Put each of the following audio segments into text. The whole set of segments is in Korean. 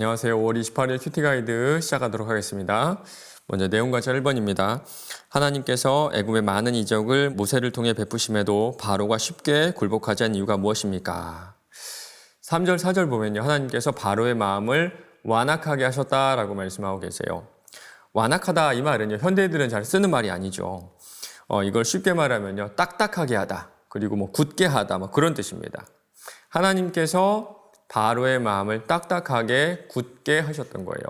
안녕하세요. 5월 28일 큐티 가이드 시작하도록 하겠습니다. 먼저 내용 과제 1번입니다. 하나님께서 애굽의 많은 이적을 모세를 통해 베푸심에도 바로가 쉽게 굴복하지 않은 이유가 무엇입니까? 3절, 4절 보면요. 하나님께서 바로의 마음을 완악하게 하셨다라고 말씀하고 계세요. 완악하다 이 말은요. 현대인들은 잘 쓰는 말이 아니죠. 어, 이걸 쉽게 말하면요. 딱딱하게 하다. 그리고 뭐 굳게 하다. 뭐 그런 뜻입니다. 하나님께서 바로의 마음을 딱딱하게 굳게 하셨던 거예요.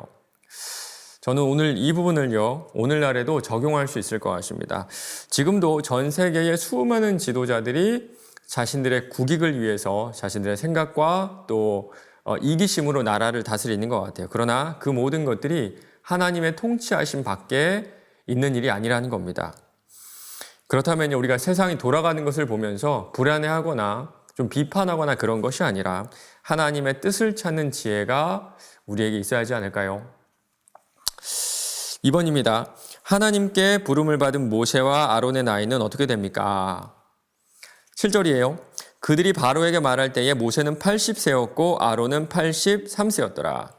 저는 오늘 이 부분을요, 오늘날에도 적용할 수 있을 것 같습니다. 지금도 전 세계의 수많은 지도자들이 자신들의 국익을 위해서 자신들의 생각과 또 어, 이기심으로 나라를 다스리는 것 같아요. 그러나 그 모든 것들이 하나님의 통치하심 밖에 있는 일이 아니라는 겁니다. 그렇다면 우리가 세상이 돌아가는 것을 보면서 불안해하거나 좀 비판하거나 그런 것이 아니라 하나님의 뜻을 찾는 지혜가 우리에게 있어야 하지 않을까요? 2번입니다. 하나님께 부름을 받은 모세와 아론의 나이는 어떻게 됩니까? 7절이에요. 그들이 바로에게 말할 때에 모세는 80세였고 아론은 83세였더라.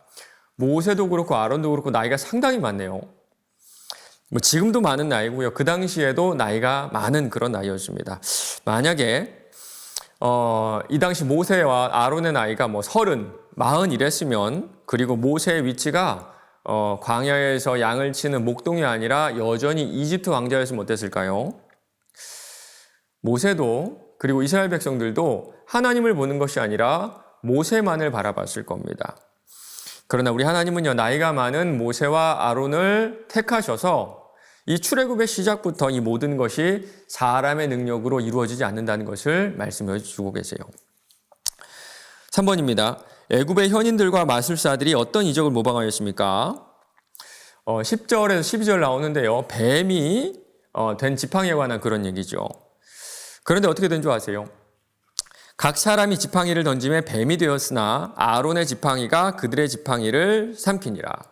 모세도 그렇고 아론도 그렇고 나이가 상당히 많네요. 뭐 지금도 많은 나이고요. 그 당시에도 나이가 많은 그런 나이였습니다. 만약에 어, 이 당시 모세와 아론의 나이가 뭐 서른, 마흔 이랬으면 그리고 모세의 위치가 어, 광야에서 양을 치는 목동이 아니라 여전히 이집트 왕자였으면 어땠을까요? 모세도 그리고 이스라엘 백성들도 하나님을 보는 것이 아니라 모세만을 바라봤을 겁니다. 그러나 우리 하나님은요, 나이가 많은 모세와 아론을 택하셔서 이 출애굽의 시작부터 이 모든 것이 사람의 능력으로 이루어지지 않는다는 것을 말씀해 주고 계세요. 3번입니다. 애굽의 현인들과 마술사들이 어떤 이적을 모방하였습니까? 어, 10절에서 12절 나오는데요. 뱀이 어, 된 지팡이에 관한 그런 얘기죠. 그런데 어떻게 된 줄 아세요? 각 사람이 지팡이를 던짐에 뱀이 되었으나 아론의 지팡이가 그들의 지팡이를 삼키니라.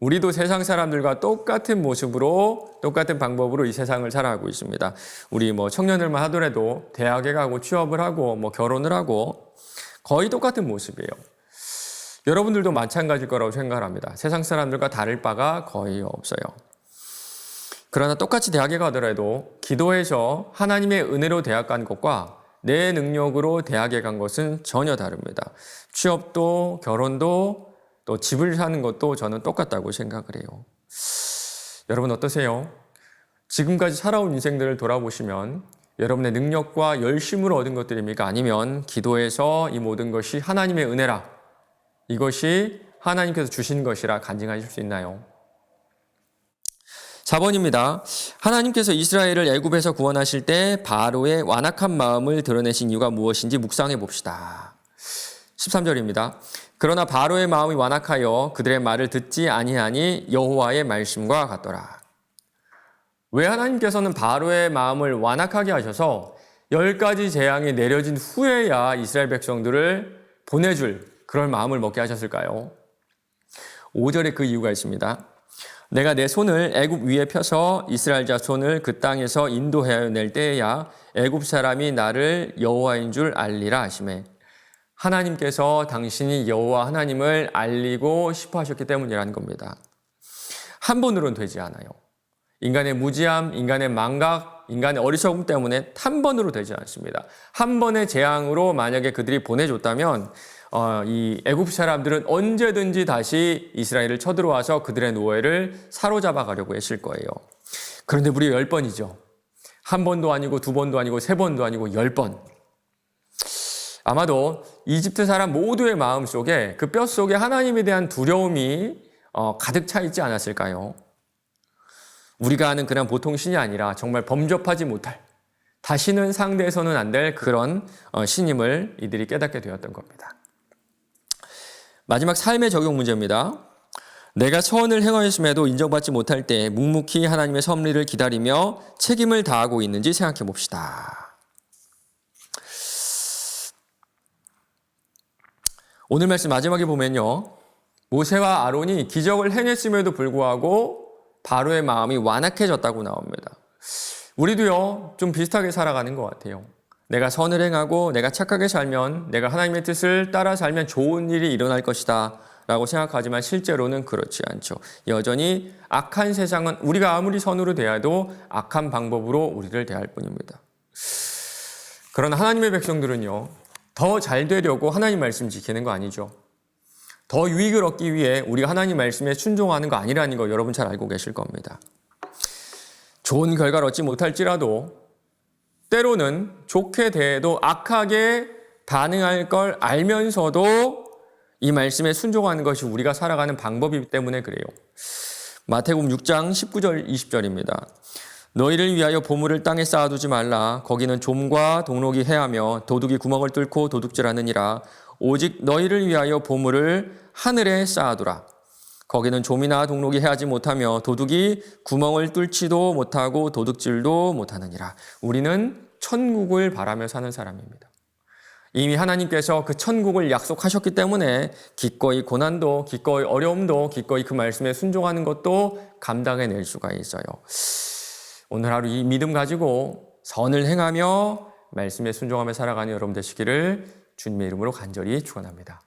우리도 세상 사람들과 똑같은 모습으로 똑같은 방법으로 이 세상을 살아가고 있습니다. 우리 뭐 청년들만 하더라도 대학에 가고 취업을 하고 뭐 결혼을 하고 거의 똑같은 모습이에요. 여러분들도 마찬가지일 거라고 생각합니다. 세상 사람들과 다를 바가 거의 없어요. 그러나 똑같이 대학에 가더라도 기도해서 하나님의 은혜로 대학 간 것과 내 능력으로 대학에 간 것은 전혀 다릅니다. 취업도 결혼도 또 집을 사는 것도 저는 똑같다고 생각을 해요. 여러분 어떠세요? 지금까지 살아온 인생들을 돌아보시면 여러분의 능력과 열심으로 얻은 것들입니까? 아니면 기도해서 이 모든 것이 하나님의 은혜라 이것이 하나님께서 주신 것이라 간증하실 수 있나요? 4번입니다. 하나님께서 이스라엘을 애굽에서 구원하실 때 바로의 완악한 마음을 드러내신 이유가 무엇인지 묵상해 봅시다. 13절입니다. 그러나 바로의 마음이 완악하여 그들의 말을 듣지 아니하니 여호와의 말씀과 같더라. 왜 하나님께서는 바로의 마음을 완악하게 하셔서 열 가지 재앙이 내려진 후에야 이스라엘 백성들을 보내줄 그럴 마음을 먹게 하셨을까요? 5절에 그 이유가 있습니다. 내가 내 손을 애굽 위에 펴서 이스라엘 자손을 그 땅에서 인도해 낼 때에야 애굽 사람이 나를 여호와인 줄 알리라 하심에 하나님께서 당신이 여호와 하나님을 알리고 싶어 하셨기 때문이라는 겁니다. 한 번으로는 되지 않아요. 인간의 무지함, 인간의 망각, 인간의 어리석음 때문에 한 번으로 되지 않습니다. 한 번의 재앙으로 만약에 그들이 보내줬다면 어, 이 애굽 사람들은 언제든지 다시 이스라엘을 쳐들어와서 그들의 노예를 사로잡아 가려고 했을 거예요. 그런데 무려 열 번이죠. 한 번도 아니고 두 번도 아니고 세 번도 아니고 열 번. 아마도 이집트 사람 모두의 마음 속에 그 뼈 속에 하나님에 대한 두려움이 어, 가득 차 있지 않았을까요? 우리가 아는 그냥 보통 신이 아니라 정말 범접하지 못할 다시는 상대해서는 안 될 그런 어, 신임을 이들이 깨닫게 되었던 겁니다. 마지막 삶의 적용 문제입니다. 내가 선을 행하였음에도 인정받지 못할 때 묵묵히 하나님의 섭리를 기다리며 책임을 다하고 있는지 생각해 봅시다. 오늘 말씀 마지막에 보면요. 모세와 아론이 기적을 행했음에도 불구하고 바로의 마음이 완악해졌다고 나옵니다. 우리도요, 좀 비슷하게 살아가는 것 같아요. 내가 선을 행하고 내가 착하게 살면 내가 하나님의 뜻을 따라 살면 좋은 일이 일어날 것이다. 라고 생각하지만 실제로는 그렇지 않죠. 여전히 악한 세상은 우리가 아무리 선으로 대해도 악한 방법으로 우리를 대할 뿐입니다. 그러나 하나님의 백성들은요, 더 잘 되려고 하나님 말씀 지키는 거 아니죠. 더 유익을 얻기 위해 우리가 하나님 말씀에 순종하는 거 아니라는 거 여러분 잘 알고 계실 겁니다. 좋은 결과를 얻지 못할지라도 때로는 좋게 대해도 악하게 반응할 걸 알면서도 이 말씀에 순종하는 것이 우리가 살아가는 방법이기 때문에 그래요. 마태복음 6장 19절 20절입니다. 너희를 위하여 보물을 땅에 쌓아두지 말라. 거기는 좀과 동록이 해하며 도둑이 구멍을 뚫고 도둑질하느니라. 오직 너희를 위하여 보물을 하늘에 쌓아두라. 거기는 좀이나 동록이 해하지 못하며 도둑이 구멍을 뚫지도 못하고 도둑질도 못하느니라. 우리는 천국을 바라며 사는 사람입니다. 이미 하나님께서 그 천국을 약속하셨기 때문에 기꺼이 고난도, 기꺼이 어려움도, 기꺼이 그 말씀에 순종하는 것도 감당해낼 수가 있어요. 오늘 하루 이 믿음 가지고 선을 행하며 말씀에 순종하며 살아가는 여러분 되시기를 주님의 이름으로 간절히 축원합니다.